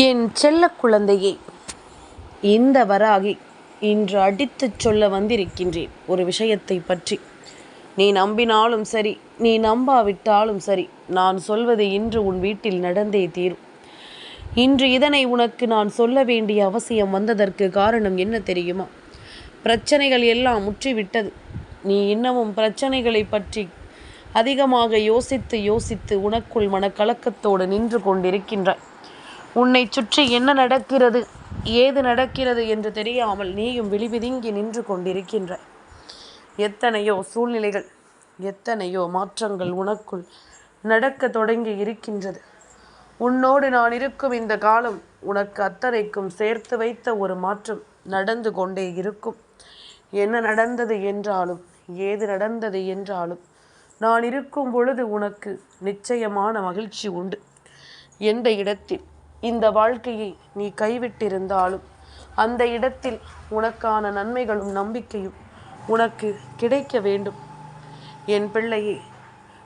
என் செல்ல குழந்தையே இந்த வராகி இன்று அடித்துச் சொல்ல வந்திருக்கின்றேன் ஒரு விஷயத்தை பற்றி. நீ நம்பினாலும் சரி நீ நம்பாவிட்டாலும் சரி நான் சொல்வது இன்று உன் வீட்டில் நடந்தே தீரும். இன்று இதனை உனக்கு நான் சொல்ல வேண்டிய அவசியம் வந்ததற்கு காரணம் என்ன தெரியுமா? பிரச்சனைகள் எல்லாம் முற்றிவிட்டது. நீ இன்னமும் பிரச்சனைகளை பற்றி அதிகமாக யோசித்து யோசித்து உனக்குள் மனக்கலக்கத்தோடு நின்று கொண்டிருக்கின்றாய். உன்னை சுற்றி என்ன நடக்கிறது? ஏது நடக்கிறது என்று தெரியாமல் நீயும் விழிவிதுங்கி நின்று கொண்டிருக்கின்ற எத்தனையோ சூழ்நிலைகள் எத்தனையோ மாற்றங்கள் உனக்குள் நடக்க தொடங்கி இருக்கின்றது. உன்னோடு நான் இருக்கும் இந்த காலம் உனக்கு அத்தனைக்கும் சேர்த்து வைத்த ஒரு மாற்றம் நடந்து கொண்டே இருக்கும். என்ன நடந்தது என்றாலும் ஏது நடந்தது என்றாலும் நான் இருக்கும் பொழுது உனக்கு நிச்சயமான மகிழ்ச்சி உண்டு. எந்த இடத்தில் இந்த வாழ்க்கையை நீ கைவிட்டிருந்தாலும் அந்த இடத்தில் உனக்கான நன்மைகளும் நம்பிக்கையும் உனக்கு கிடைக்க வேண்டும். என் பிள்ளையே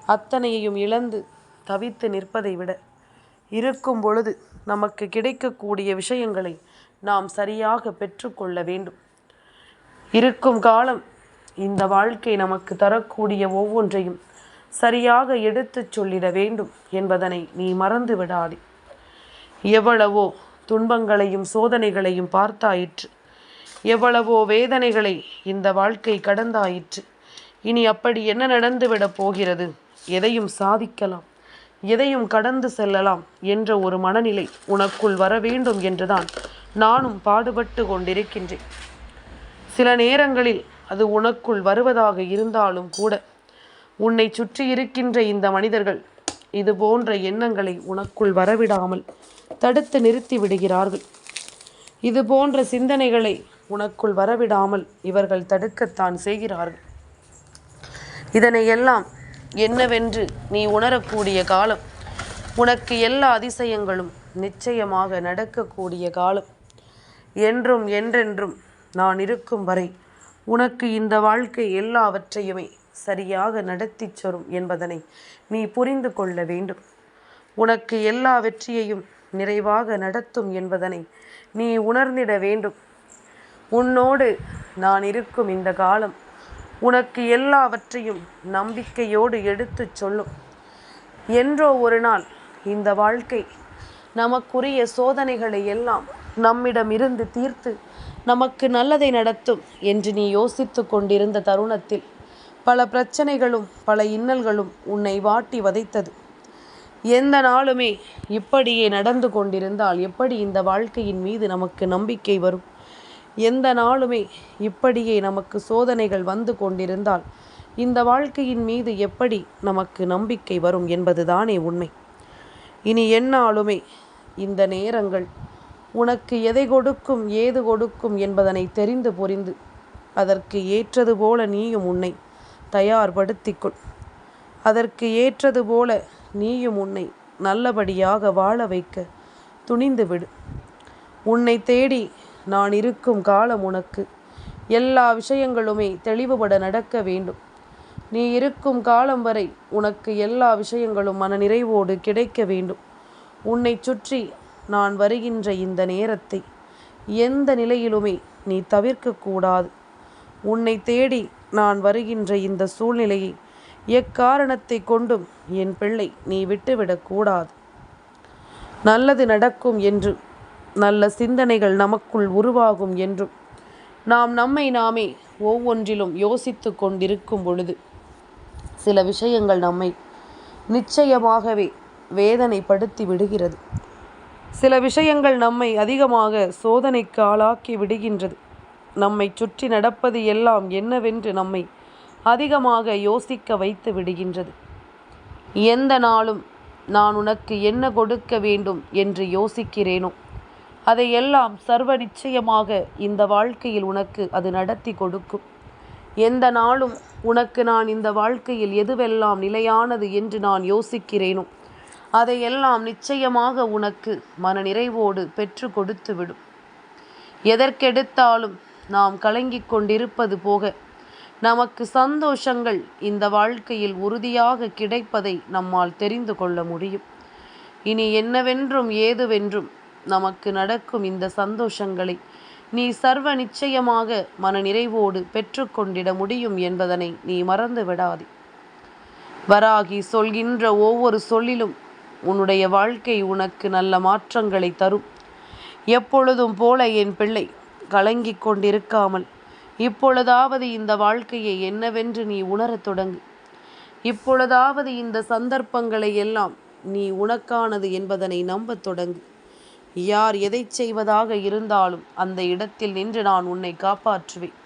அத்தனையையும் இழந்து தவித்து நிற்பதை விட இருக்கும் பொழுது நமக்கு கிடைக்கக்கூடிய விஷயங்களை நாம் சரியாக பெற்றுக்கொள்ள வேண்டும். இருக்கும் காலம் இந்த வாழ்க்கை நமக்கு தரக்கூடிய ஒவ்வொன்றையும் சரியாக எடுத்துச் சொல்லிட வேண்டும் என்பதனை நீ மறந்து விடாதே எவ்வளவோ துன்பங்களையும் சோதனைகளையும் பார்த்தாயிற்று. எவ்வளவோ வேதனைகளை இந்த வாழ்க்கை கடந்தாயிற்று. இனி அப்படி என்ன நடந்துவிடப் போகிறது? எதையும் சாதிக்கலாம். எதையும் கடந்து செல்லலாம் என்ற ஒரு மனநிலை உனக்குள் வர வேண்டும் என்றுதான் நானும் பாடுபட்டு கொண்டிருக்கின்றேன். சில நேரங்களில் அது உனக்குள் வருவதாக இருந்தாலும் கூட உன்னை சுற்றி இருக்கின்ற இந்த மனிதர்கள் இது போன்ற எண்ணங்களை உனக்குள் வரவிடாமல் தடுத்து நிறுத்தி விடுகிறார்கள். இது போன்ற சிந்தனைகளை உனக்குள் வரவிடாமல் இவர்கள் தடுக்கத்தான் செய்கிறார்கள். இதனை எல்லாம் என்னவென்று நீ உணரக்கூடிய காலம் உனக்கு எல்லா அதிசயங்களும் நிச்சயமாக நடக்கக்கூடிய காலம். என்றும் என்றென்றும் நான் இருக்கும் வரை உனக்கு இந்த வாழ்க்கை எல்லாவற்றையுமே சரியாக நடத்திச் சொரும் என்பதனை நீ புரிந்து கொள்ள வேண்டும். உனக்கு எல்லா வெற்றியையும் நிறைவாக நடத்தும் என்பதனை நீ உணர்ந்திட வேண்டும். உன்னோடு நான் இருக்கும் இந்த காலம் உனக்கு எல்லாவற்றையும் நம்பிக்கையோடு எடுத்துச் சொல்லும். என்றோ ஒரு நாள் இந்த வாழ்க்கை நமக்குரிய சோதனைகளை எல்லாம் நம்மிடம் இருந்து தீர்த்து நமக்கு நல்லதை நடத்தும் என்று நீ யோசித்து கொண்டிருந்த தருணத்தில் பல பிரச்சனைகளும் பல இன்னல்களும் உன்னை வாட்டி வதைத்தது. எந்த நாளுமே இப்படியே நடந்து கொண்டிருந்தால் எப்படி இந்த வாழ்க்கையின் மீது நமக்கு நம்பிக்கை வரும்? எந்த நாளுமே இப்படியே நமக்கு சோதனைகள் வந்து கொண்டிருந்தால் இந்த வாழ்க்கையின் மீது எப்படி நமக்கு நம்பிக்கை வரும் என்பதுதானே உண்மை. இனி என்னாலுமே இந்த நேரங்கள் உனக்கு எதை கொடுக்கும் ஏது கொடுக்கும் என்பதனை தெரிந்து புரிந்து அதற்கு ஏற்றது போல நீயும் உன்னை தயார்படுத்திக்கொள் அதற்கு ஏற்றது போல நீயும் உன்னை நல்லபடியாக வாழ வைக்க துணிந்து விடு. உன்னை தேடி நான் இருக்கும் காலம் உனக்கு. எல்லா விஷயங்களுமே தெளிவுபட நடக்க வேண்டும். நீ இருக்கும் காலம் வரை உனக்கு எல்லா விஷயங்களும் மன நிறைவோடு கிடைக்க வேண்டும். உன்னை சுற்றி நான் வருகின்ற இந்த நேரத்தை எந்த நிலையிலுமே நீ தவிர்க்கக்கூடாது. உன்னை தேடி நான் வருகின்ற இந்த சூழ்நிலையை எக்காரணத்தை கொண்டும் என் பிள்ளை நீ விட்டுவிடக்கூடாது நல்லது நடக்கும் என்று நல்ல சிந்தனைகள் நமக்குள் உருவாகும் என்றும் நாம் நம்மை நாமே ஒவ்வொன்றிலும் யோசித்து கொண்டிருக்கும் பொழுது சில விஷயங்கள் நம்மை நிச்சயமாகவே வேதனைப்படுத்தி விடுகிறது. சில விஷயங்கள் நம்மை அதிகமாக சோதனைக்கு ஆளாக்கி விடுகின்றது. நம்மை சுற்றி நடப்பது எல்லாம் என்னவென்று நம்மை அதிகமாக யோசிக்க வைத்து விடுகின்றது. எந்த நாளும் நான் உனக்கு என்ன கொடுக்க வேண்டும் என்று யோசிக்கிறேனோ? அதையெல்லாம் சர்வ நிச்சயமாக இந்த வாழ்க்கையில் உனக்கு அது நடத்தி கொடுக்கும். எந்த நாளும் உனக்கு நான் இந்த வாழ்க்கையில் எதுவெல்லாம் நிலையானது என்று நான் யோசிக்கிறேனோ? அதையெல்லாம் நிச்சயமாக உனக்கு மன நிறைவோடு பெற்று கொடுத்து விடும். எதற்கெடுத்தாலும் நாம் கலங்கிக் கொண்டிருப்பது போக நமக்கு சந்தோஷங்கள் இந்த வாழ்க்கையில் உறுதியாக கிடைப்பதை நம்மால் தெரிந்து கொள்ள முடியும். இனி என்னவென்றும் ஏதுவென்றும் நமக்கு நடக்கும் இந்த சந்தோஷங்களை நீ சர்வ நிச்சயமாக மனநிறைவோடு பெற்றுக்கொண்டிட முடியும் என்பதனை நீ மறந்து விடாதே. வராகி சொல்கின்ற ஒவ்வொரு சொல்லிலும் உன்னுடைய வாழ்க்கை உனக்கு நல்ல மாற்றங்களை தரும். எப்பொழுதும் போல என் பிள்ளை கலங்கிக் கொண்டிருக்காமல் இப்பொழுதாவது இந்த வாழ்க்கையை என்னவென்று நீ உணரத் தொடங்கு. இப்பொழுதாவது இந்த சந்தர்ப்பங்களை எல்லாம் நீ உனக்கானது என்பதனை நம்பத் தொடங்கு. யார் எதை செய்வதாக இருந்தாலும் அந்த இடத்தில் நின்று நான் உன்னை காப்பாற்றுவேன்.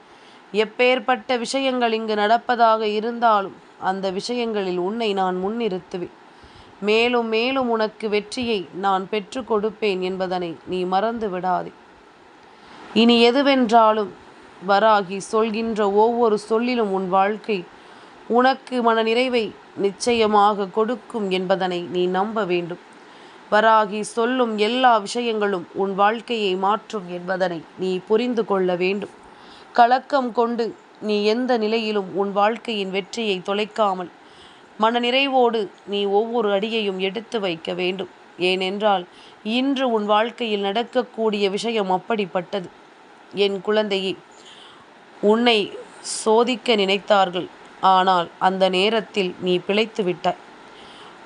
எப்பேற்பட்ட விஷயங்கள் இங்கு நடப்பதாக இருந்தாலும் அந்த விஷயங்களில் உன்னை நான் முன்னிறுத்துவேன். மேலும் மேலும் உனக்கு வெற்றியை நான் பெற்று கொடுப்பேன் என்பதனை நீ மறந்து விடாதே. இனி எதுவென்றாலும் வராகி சொல்கின்ற ஒவ்வொரு சொல்லிலும் உன் வாழ்க்கை உனக்கு மன நிறைவை நிச்சயமாக கொடுக்கும் என்பதனை நீ நம்ப வேண்டும். வராகி சொல்லும் எல்லா விஷயங்களும் உன் வாழ்க்கையை மாற்றும் என்பதனை நீ புரிந்து கொள்ள வேண்டும். கலக்கம் கொண்டு நீ எந்த நிலையிலும் உன் வாழ்க்கையின் வெற்றியை தொலைக்காமல் மனநிறைவோடு நீ ஒவ்வொரு அடியையும் எடுத்து வைக்க வேண்டும். ஏனென்றால் இன்று உன் வாழ்க்கையில் நடக்கக்கூடிய விஷயம் அப்படிப்பட்டது. என் குழந்தையே உன்னை சோதிக்க நினைத்தார்கள் ஆனால் அந்த நேரத்தில் நீ பிழைத்து விட்டாய்.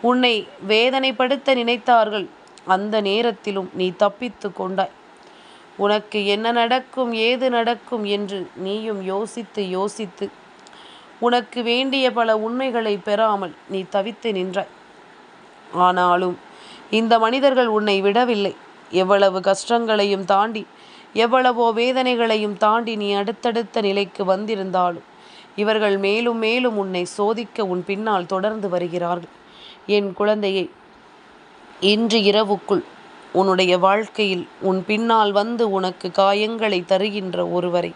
உன்னை வேதனைப்படுத்த நினைத்தார்கள் அந்த நேரத்திலும் நீ தப்பித்து கொண்டாய். உனக்கு என்ன நடக்கும் ஏது நடக்கும் என்று நீயும் யோசித்து யோசித்து உனக்கு வேண்டிய பல உண்மைகளை பெறாமல் நீ தவித்து நின்றாய். ஆனாலும் இந்த மனிதர்கள் உன்னை விடவில்லை. எவ்வளவு கஷ்டங்களையும் தாண்டி எவ்வளவோ வேதனைகளையும் தாண்டி நீ அடுத்தடுத்த நிலைக்கு வந்திருந்தாலும் இவர்கள் மேலும் மேலும் உன்னை சோதிக்க உன் பின்னால் தொடர்ந்து வருகிறார்கள். என் குழந்தையை இன்று இரவுக்குள் உன்னுடைய வாழ்க்கையில் உன் பின்னால் வந்து உனக்கு காயங்களை தருகின்ற ஒருவரை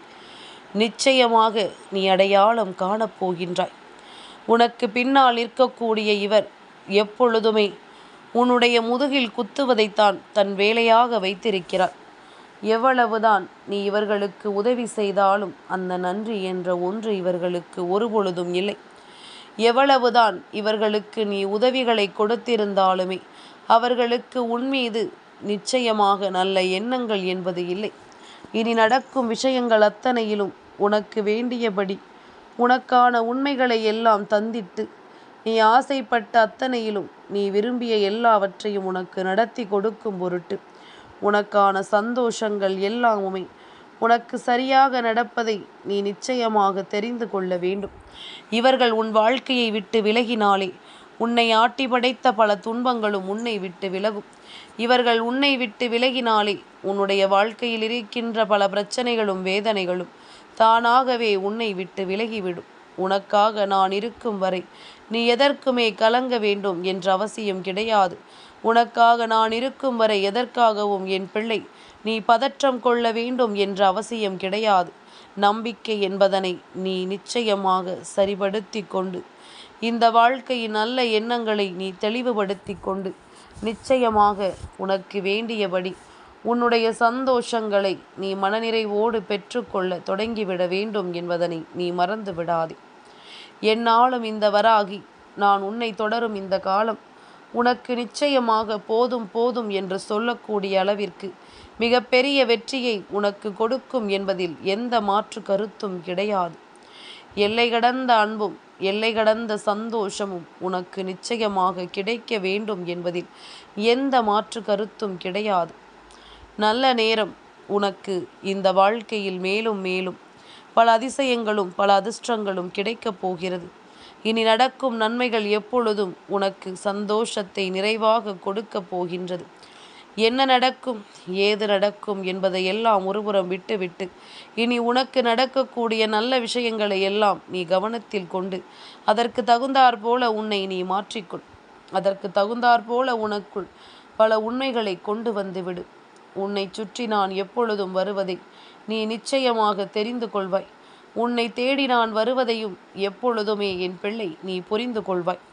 நிச்சயமாக நீ அடையாளம் காணப்போகின்றாய். உனக்கு பின்னால் இருக்கக்கூடிய இவர் எப்பொழுதுமே உன்னுடைய முதுகில் குத்துவதைத்தான் தன் வேலையாக வைத்திருக்கிறார். எவ்வளவுதான் நீ இவர்களுக்கு உதவி செய்தாலும் அந்த நன்றி என்ற ஒன்று இவர்களுக்கு ஒருபொழுதும் இல்லை. எவ்வளவுதான் இவர்களுக்கு நீ உதவிகளை கொடுத்திருந்தாலுமே அவர்களுக்கு உன்மீது நிச்சயமாக நல்ல எண்ணங்கள் என்பது இல்லை. இனி நடக்கும் விஷயங்கள் அத்தனையிலும் உனக்கு வேண்டியபடி உனக்கான உண்மைகளை எல்லாம் தந்திட்டு நீ ஆசைப்பட்ட அத்தனையிலும் நீ விரும்பிய எல்லாவற்றையும் உனக்கு நடத்தி கொடுக்கும் பொருட்டு உனக்கான சந்தோஷங்கள் எல்லாமுமே உனக்கு சரியாக நடப்பதை நீ நிச்சயமாக தெரிந்து கொள்ள வேண்டும். இவர்கள் உன் வாழ்க்கையை விட்டு விலகினாலே உன்னை ஆட்டி படைத்த பல துன்பங்களும் உன்னை விட்டு விலகும். இவர்கள் உன்னை விட்டு விலகினாலே உன்னுடைய வாழ்க்கையில் இருக்கின்ற பல பிரச்சனைகளும் வேதனைகளும் தானாகவே உன்னை விட்டு விலகிவிடும். உனக்காக நான் இருக்கும் வரை நீ எதற்குமே கலங்க வேண்டும் என்ற அவசியம் கிடையாது. உனக்காக நான் இருக்கும் வரை எதற்காகவும் என் பிள்ளை? நீ பதற்றம் கொள்ள வேண்டும் என்ற அவசியம் கிடையாது. நம்பிக்கை என்பதனை நீ நிச்சயமாக சரிபடுத்தி கொண்டு இந்த வாழ்க்கையின் நல்ல எண்ணங்களை நீ தெளிவுபடுத்தி கொண்டு நிச்சயமாக உனக்கு வேண்டியபடி உன்னுடைய சந்தோஷங்களை நீ மனநிறைவோடு பெற்றுக்கொள்ள தொடங்கிவிட வேண்டும் என்பதனை நீ மறந்து விடாதே என்னாலும் இந்த வராகி நான் உன்னை தொடரும் இந்த காலம் உனக்கு நிச்சயமாக போதும் போதும் என்று சொல்லக்கூடிய அளவிற்கு மிகப்பெரிய வெற்றியை உனக்கு கொடுக்கும் என்பதில் எந்த மாற்று கருத்தும் கிடையாது. எல்லை கடந்த அன்பும் எல்லை கடந்த சந்தோஷமும் உனக்கு நிச்சயமாக கிடைக்க வேண்டும் என்பதில் எந்த மாற்று கருத்தும் கிடையாது. நல்ல நேரம் உனக்கு இந்த வாழ்க்கையில் மேலும் மேலும் பல அதிசயங்களும் பல அதிர்ஷ்டங்களும் கிடைக்கப் போகிறது. இனி நடக்கும் நன்மைகள் எப்பொழுதும் உனக்கு சந்தோஷத்தை நிறைவாக கொடுக்கப் போகின்றது. என்ன நடக்கும்? ஏது நடக்கும் என்பதை எல்லாம் ஒருபுறம் விட்டுவிட்டு இனி உனக்கு நடக்கக்கூடிய நல்ல விஷயங்களை எல்லாம் நீ கவனத்தில் கொண்டு அதற்கு தகுந்தாற் போல உன்னை நீ மாற்றிக்கொள். அதற்கு தகுந்தாற் போல உனக்குள் பல உண்மைகளை கொண்டு வந்துவிடு உன்னை சுற்றி நான் எப்பொழுதும் வருவதை நீ நிச்சயமாக தெரிந்து கொள்வாய். உன்னை தேடி நான் வருவதையும் எப்பொழுதுமே என் பிள்ளை நீ புரிந்து கொள்வாய்.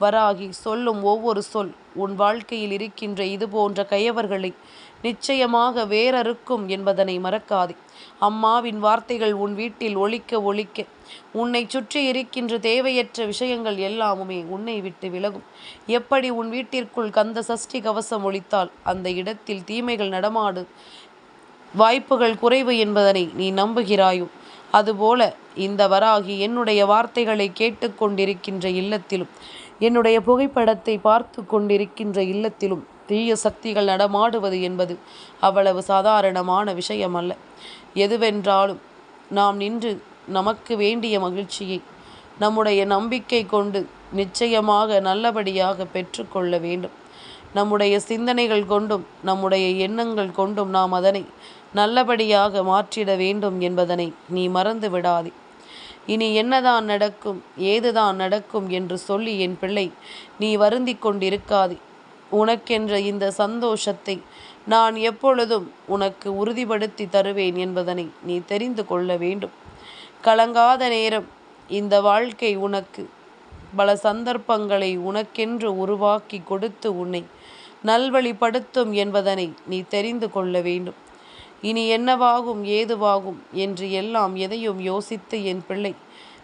வராகி சொல்லும் ஒவ்வொரு சொல் உன் வாழ்க்கையில் இருக்கின்ற இது போன்ற கயவர்களை நிச்சயமாக வேறறுக்கும் என்பதனை மறக்காதே. அம்மாவின் வார்த்தைகள் உன் வீட்டில் ஒழிக்க ஒழிக்க உன்னை சுற்றி இருக்கின்ற தேவையற்ற விஷயங்கள் எல்லாமுமே உன்னை விட்டு விலகும். எப்படி உன் வீட்டிற்குள் கந்த சஷ்டி கவசம் ஒழித்தால் அந்த இடத்தில் தீமைகள் நடமாடு வாய்ப்புகள் குறைவு என்பதனை நீ நம்புகிறாயும். அதுபோல இந்த வராகி என்னுடைய வார்த்தைகளை கேட்டுக்கொண்டிருக்கின்ற இல்லத்திலும் என்னுடைய புகைப்படத்தை பார்த்து கொண்டிருக்கின்ற இல்லத்திலும் தீய சக்திகள் நடமாடுவது என்பது அவ்வளவு சாதாரணமான விஷயம் அல்ல எதுவென்றாலும் நாம் நின்று நமக்கு வேண்டிய மகிழ்ச்சியை நம்முடைய நம்பிக்கை கொண்டு நிச்சயமாக நல்லபடியாக பெற்றுக்கொள்ள வேண்டும். நம்முடைய சிந்தனைகள் கொண்டும் நம்முடைய எண்ணங்கள் கொண்டும் நாம் அதனை நல்லபடியாக மாற்றிட வேண்டும் என்பதனை நீ மறந்து விடாதே. இனி என்னதான் நடக்கும் ஏதுதான் நடக்கும் என்று சொல்லி என் பிள்ளை நீ வருந்தி கொண்டிருக்காதே. உனக்கென்ற இந்த சந்தோஷத்தை நான் எப்பொழுதும் உனக்கு உறுதிப்படுத்தி தருவேன் என்பதனை நீ தெரிந்து கொள்ள வேண்டும். கலங்காத நேரம் இந்த வாழ்க்கை உனக்கு பல சந்தர்ப்பங்களை உனக்கென்று உருவாக்கி கொடுத்து உன்னை நல்வழிப்படுத்தும் என்பதனை நீ தெரிந்து கொள்ள வேண்டும். இனி என்னவாகும் ஏதுவாகும் என்று எல்லாம் எதையும் யோசித்து என் பிள்ளை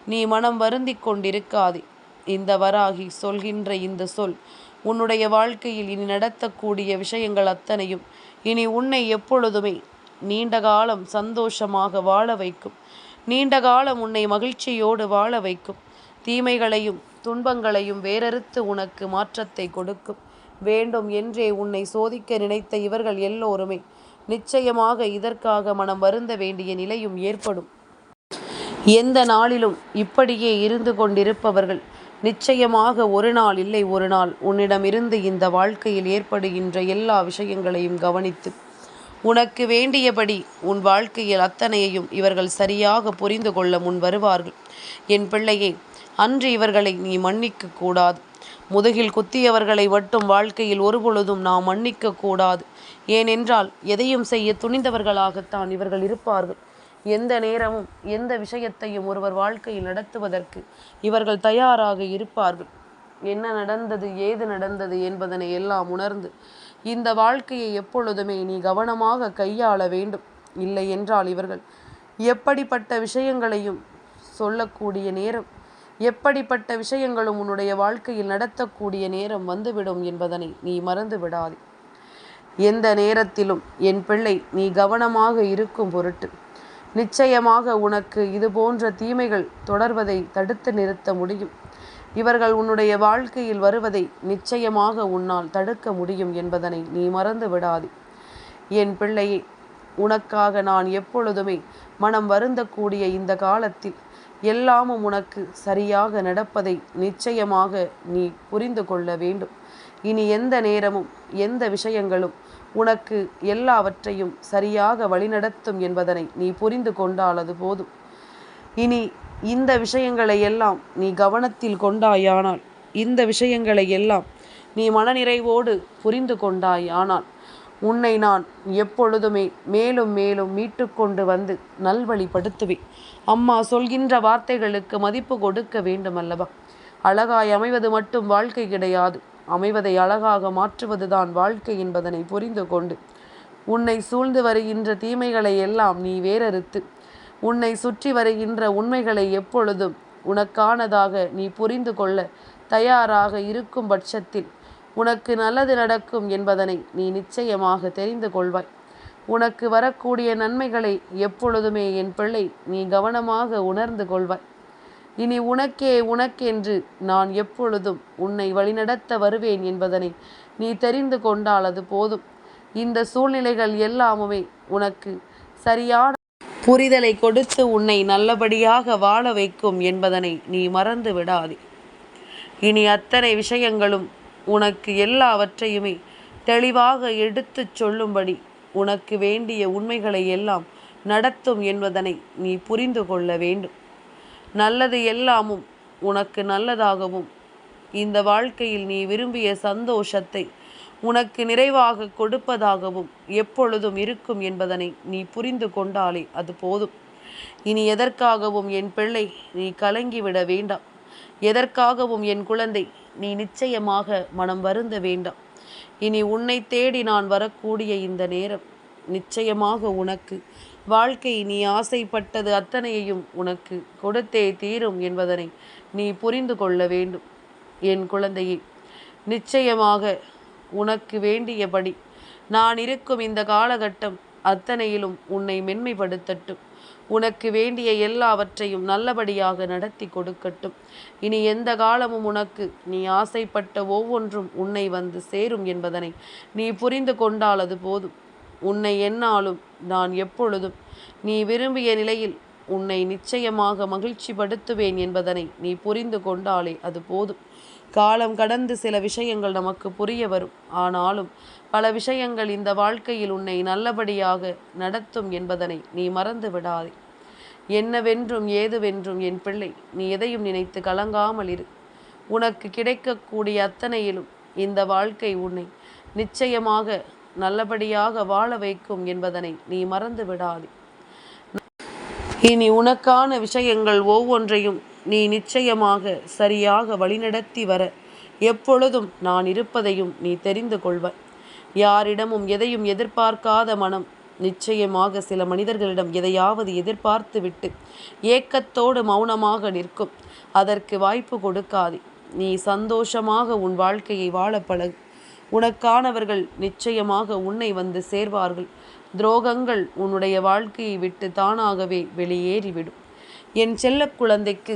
நீ மனம் வருந்தி கொண்டிருக்காதே. இந்த வராகி சொல்கின்ற இந்த சொல் உன்னுடைய வாழ்க்கையில் இனி நடத்தக்கூடிய விஷயங்கள் அத்தனையும் இனி உன்னை எப்பொழுதுமே நீண்ட காலம் சந்தோஷமாக வாழ வைக்கும். நீண்ட காலம் உன்னை மகிழ்ச்சியோடு வாழ வைக்கும். தீமைகளையும் துன்பங்களையும் வேறறுத்து உனக்கு மாற்றத்தை கொடுக்கும். வேண்டும் என்றே உன்னை சோதிக்க நினைத்த இவர்கள் எல்லோருமே நிச்சயமாக இதற்காக மனம் வருந்த வேண்டிய நிலையும் ஏற்படும். எந்த நாளிலும் இப்படியே இருந்து கொண்டிருப்பவர்கள் நிச்சயமாக ஒரு நாள் இல்லை ஒரு நாள் உன்னிடமிருந்து இந்த வாழ்க்கையில் ஏற்படுகின்ற எல்லா விஷயங்களையும் கவனித்து உனக்கு வேண்டியபடி உன் வாழ்க்கையில் அத்தனையையும் இவர்கள் சரியாக புரிந்து கொள்ள முன் வருவார்கள். என் பிள்ளையே அன்று இவர்களை நீ மன்னிக்க கூடாது. முதுகில் குத்தியவர்களை மட்டும் வாழ்க்கையில் ஒருபொழுதும் நாம் மன்னிக்க கூடாது ஏனென்றால் எதையும் செய்ய துணிந்தவர்களாகத்தான் இவர்கள் இருப்பார்கள். எந்த நேரமும் எந்த விஷயத்தையும் ஒருவர் வாழ்க்கையில் நடத்துவதற்கு இவர்கள் தயாராக இருப்பார்கள். என்ன நடந்தது ஏது நடந்தது என்பதனை எல்லாம் உணர்ந்து இந்த வாழ்க்கையை எப்பொழுதுமே நீ கவனமாக கையாள வேண்டும். இல்லை என்றால் இவர்கள் எப்படிப்பட்ட விஷயங்களையும் சொல்லக்கூடிய நேரம் எப்படிப்பட்ட விஷயங்களும் உன்னுடைய வாழ்க்கையில் நடத்தக்கூடிய நேரம் வந்துவிடும் என்பதனை நீ மறந்து விடாதே. எந்த நேரத்திலும் என் பிள்ளை நீ கவனமாக இருக்கும் பொருட்டு நிச்சயமாக உனக்கு இது போன்ற தீமைகள் தொடர்வதை தடுத்து நிறுத்த முடியும். இவர்கள் உன்னுடைய வாழ்க்கையில் வருவதை நிச்சயமாக உன்னால் தடுக்க முடியும் என்பதனை நீ மறந்து விடாதே. என் பிள்ளையே உனக்காக நான் எப்பொழுதுமே மனம் வருந்தக்கூடிய இந்த காலத்தில் எல்லாமும் உனக்கு சரியாக நடப்பதை நிச்சயமாக நீ புரிந்து கொள்ள வேண்டும். இனி எந்த நேரமும் எந்த விஷயங்களும் உனக்கு எல்லாவற்றையும் சரியாக வழிநடத்தும் என்பதனை நீ புரிந்து கொண்டால் அது போதும். இனி இந்த விஷயங்களை எல்லாம் நீ கவனத்தில் கொண்டாயானால் இந்த விஷயங்களை எல்லாம் நீ மனநிறைவோடு புரிந்து கொண்டாய் ஆனால் உன்னை நான் எப்பொழுதுமே மேலும் மேலும் மீட்டுக்கொண்டு வந்து நல்வழிப்படுத்துவேன். அம்மா சொல்கின்ற வார்த்தைகளுக்கு மதிப்பு கொடுக்க வேண்டும் அல்லவா அழகாய் அமைவது மட்டும் வாழ்க்கை கிடையாது. அமைவதை அழகாக மாற்றுவதுதான் வாழ்க்கை என்பதனை புரிந்து கொண்டு உன்னை சூழ்ந்து வருகின்ற தீமைகளை எல்லாம் நீ வேறறுத்து உன்னை சுற்றி வருகின்ற உண்மைகளை எப்பொழுதும் உனக்கானதாக நீ புரிந்து கொள்ள தயாராக இருக்கும் பட்சத்தில் உனக்கு நல்லது நடக்கும் என்பதனை நீ நிச்சயமாக தெரிந்து கொள்வாய். உனக்கு வரக்கூடிய நன்மைகளை எப்பொழுதுமே என் பிள்ளை நீ கவனமாக உணர்ந்து கொள்வாய். இனி உனக்கே உனக்கென்று நான் எப்பொழுதும் உன்னை வழிநடத்த வருவேன் என்பதனை நீ தெரிந்து கொண்டால் அது போதும். இந்த சூழ்நிலைகள் எல்லாமுமே உனக்கு சரியான புரிதலை கொடுத்து உன்னை நல்லபடியாக வாழ வைக்கும் என்பதனை நீ மறந்து விடாதே. இனி அத்தனை விஷயங்களும் உனக்கு எல்லாவற்றையுமே தெளிவாக எடுத்துச் சொல்லும்படி உனக்கு வேண்டிய உண்மைகளை எல்லாம் நடத்தும் என்பதனை நீ புரிந்து கொள்ள வேண்டும். நல்லது எல்லாமும் உனக்கு நல்லதாகவும் இந்த வாழ்க்கையில் நீ விரும்பிய சந்தோஷத்தை உனக்கு நிறைவாக கொடுப்பதாகவும் எப்பொழுதும் இருக்கும் என்பதனை நீ புரிந்து கொண்டாலே அது போதும். இனி எதற்காகவும் என் பிள்ளை நீ கலங்கிவிட வேண்டாம். எதற்காகவும் என் குழந்தை நீ நிச்சயமாக மனம் வருந்த வேண்டாம். இனி உன்னை தேடி நான் வரக்கூடிய இந்த நேரம் நிச்சயமாக உனக்கு. வாழ்க்கை நீ ஆசைப்பட்டது அத்தனையையும் உனக்கு கொடுத்தே தீரும் என்பதனை நீ புரிந்து கொள்ள வேண்டும். என் குழந்தையே நிச்சயமாக உனக்கு வேண்டியபடி நான் இருக்கும் இந்த காலகட்டம் அத்தனையிலும் உன்னை மென்மைப்படுத்தட்டும். உனக்கு வேண்டிய எல்லாவற்றையும் நல்லபடியாக நடத்தி கொடுக்கட்டும். இனி எந்த காலமும் உனக்கு நீ ஆசைப்பட்ட ஒவ்வொன்றும் உன்னை வந்து சேரும் என்பதனை நீ புரிந்து கொண்டால் அது போதும். உன்னை என்னாலும் நான் எப்பொழுதும் நீ விரும்பிய நிலையில் உன்னை நிச்சயமாக மகிழ்ச்சிப்படுத்துவேன் என்பதனை நீ புரிந்து கொண்டாலே அது போதும். காலம் கடந்து சில விஷயங்கள் நமக்கு புரிய வரும். ஆனாலும் பல விஷயங்கள் இந்த வாழ்க்கையில் உன்னை நல்லபடியாக நடத்தும் என்பதனை நீ மறந்து விடாதே. என்னவென்றும் ஏதுவென்றும் என் பிள்ளை நீ எதையும் நினைத்து கலங்காமல் இரு. உனக்கு கிடைக்கக்கூடிய அத்தனையிலும் இந்த வாழ்க்கை உன்னை நிச்சயமாக நல்லபடியாக வாழ வைக்கும் என்பதனை நீ மறந்து விடாதே. இனி உனக்கான விஷயங்கள் ஒவ்வொன்றையும் நீ நிச்சயமாக சரியாக வழிநடத்தி வர. எப்பொழுதும் நான் இருப்பதையும் நீ தெரிந்து கொள்வாய். யாரிடமும் எதையும் எதிர்பார்க்காத மனம் நிச்சயமாக சில மனிதர்களிடம் எதையாவது எதிர்பார்த்து விட்டு ஏக்கத்தோடு மௌனமாக நிற்கும். அதற்கு வாய்ப்பு கொடுக்காதே. நீ சந்தோஷமாக உன் வாழ்க்கையை வாழ பழகு. உனக்கானவர்கள் நிச்சயமாக உன்னை வந்து சேர்வார்கள். துரோகங்கள் உன்னுடைய வாழ்க்கையை விட்டு தானாகவே வெளியேறிவிடும். என் செல்ல குழந்தைக்கு